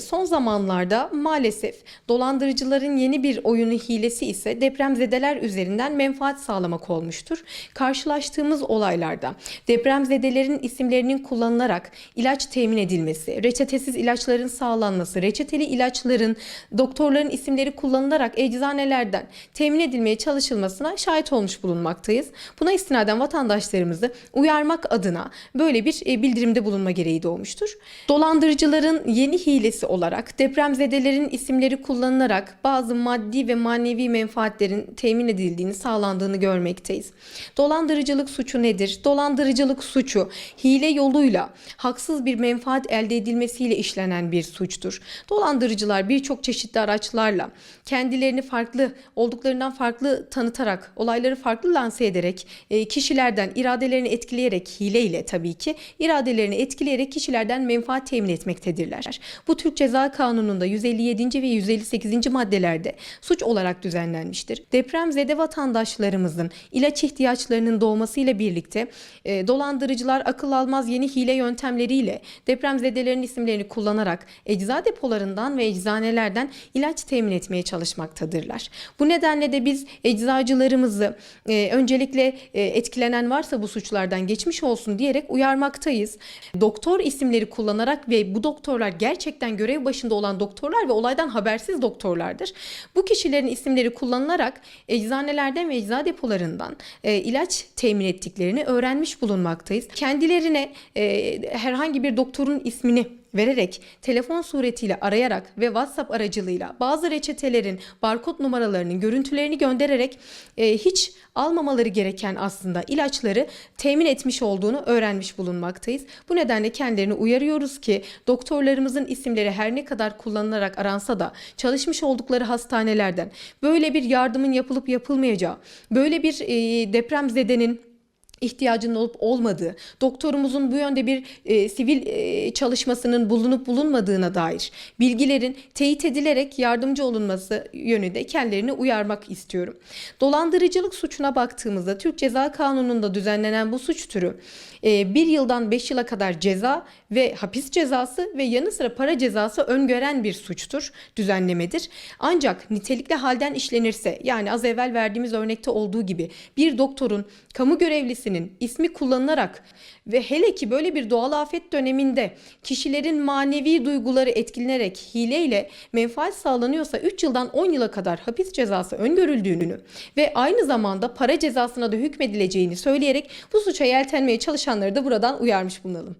Son zamanlarda maalesef dolandırıcıların yeni bir oyunu hilesi ise depremzedeler üzerinden menfaat sağlamak olmuştur. Karşılaştığımız olaylarda depremzedelerin isimlerinin kullanılarak ilaç temin edilmesi, reçetesiz ilaçların sağlanması, reçeteli ilaçların doktorların isimleri kullanılarak eczanelerden temin edilmeye çalışılmasına şahit olmuş bulunmaktayız. Buna istinaden vatandaşlarımızı uyarmak adına böyle bir e, bildirimde bulunma gereği doğmuştur. Dolandırıcıların yeni hilesi olarak depremzedelerin isimleri kullanılarak bazı maddi ve manevi menfaatlerin temin edildiğini sağlandığını görmekteyiz. Dolandırıcılık suçu nedir? Dolandırıcılık suçu hile yoluyla haksız bir menfaat elde edilmesiyle işlenen bir suçtur. Dolandırıcılar birçok çeşitli araçlarla kendilerini farklı olduklarından farklı tanıtarak, olayları farklı lanse ederek, e, kişilerden iradelerini etkileyerek hileyle tabii ki iradelerini etkileyerek kişilerden menfaat temin etmektedirler. Bu Türk Ceza Kanunu'nda 157. ve 158. maddelerde suç olarak düzenlenmiştir. Depremzede vatandaşlarımızın ilaç ihtiyaçlarının doğmasıyla birlikte e, dolandırıcılar akıl almaz yeni hile yöntemleriyle depremzedelerin isimlerini kullanarak ecza depolarından ve eczanelerden ilaç temin etmeye çalışmaktadırlar. Bu nedenle de biz eczacılarımızı e, öncelikle e, etkilenen varsa bu suçlardan geçmiş olsun diyerek uyarmaktayız. Doktor isimleri kullanarak ve bu doktorlar gerçekten görev başında olan doktorlar ve olaydan habersiz doktorlardır. Bu kişilerin isimleri kullanılarak eczanelerden ve ecza depolarından e, ilaç temin ettiklerini öğrenmiş bulunmaktayız. Kendilerine e, herhangi bir doktorun ismini vererek telefon suretiyle arayarak ve WhatsApp aracılığıyla bazı reçetelerin barkod numaralarının görüntülerini göndererek e, hiç almamaları gereken aslında ilaçları temin etmiş olduğunu öğrenmiş bulunmaktayız. Bu nedenle kendilerini uyarıyoruz ki doktorlarımızın isimleri her ne kadar kullanılarak aransa da çalışmış oldukları hastanelerden böyle bir yardımın yapılıp yapılmayacağı, böyle bir e, depremzedenin ihtiyacının olup olmadığı, doktorumuzun bu yönde bir e, sivil e, çalışmasının bulunup bulunmadığına dair bilgilerin teyit edilerek yardımcı olunması yönünde kendilerini uyarmak istiyorum. Dolandırıcılık suçuna baktığımızda Türk Ceza Kanunu'nda düzenlenen bu suç türü e, bir yıldan 5 yıla kadar ceza ve hapis cezası ve yanı sıra para cezası öngören bir suçtur, düzenlemedir. Ancak nitelikli halden işlenirse yani az evvel verdiğimiz örnekte olduğu gibi bir doktorun kamu görevlisinin ismi kullanılarak ve hele ki böyle bir doğal afet döneminde kişilerin manevi duyguları etkilenerek hileyle menfaat sağlanıyorsa 3 yıldan 10 yıla kadar hapis cezası öngörüldüğünü ve aynı zamanda para cezasına da hükmedileceğini söyleyerek bu suça yeltenmeye çalışanları da buradan uyarmış bulunalım.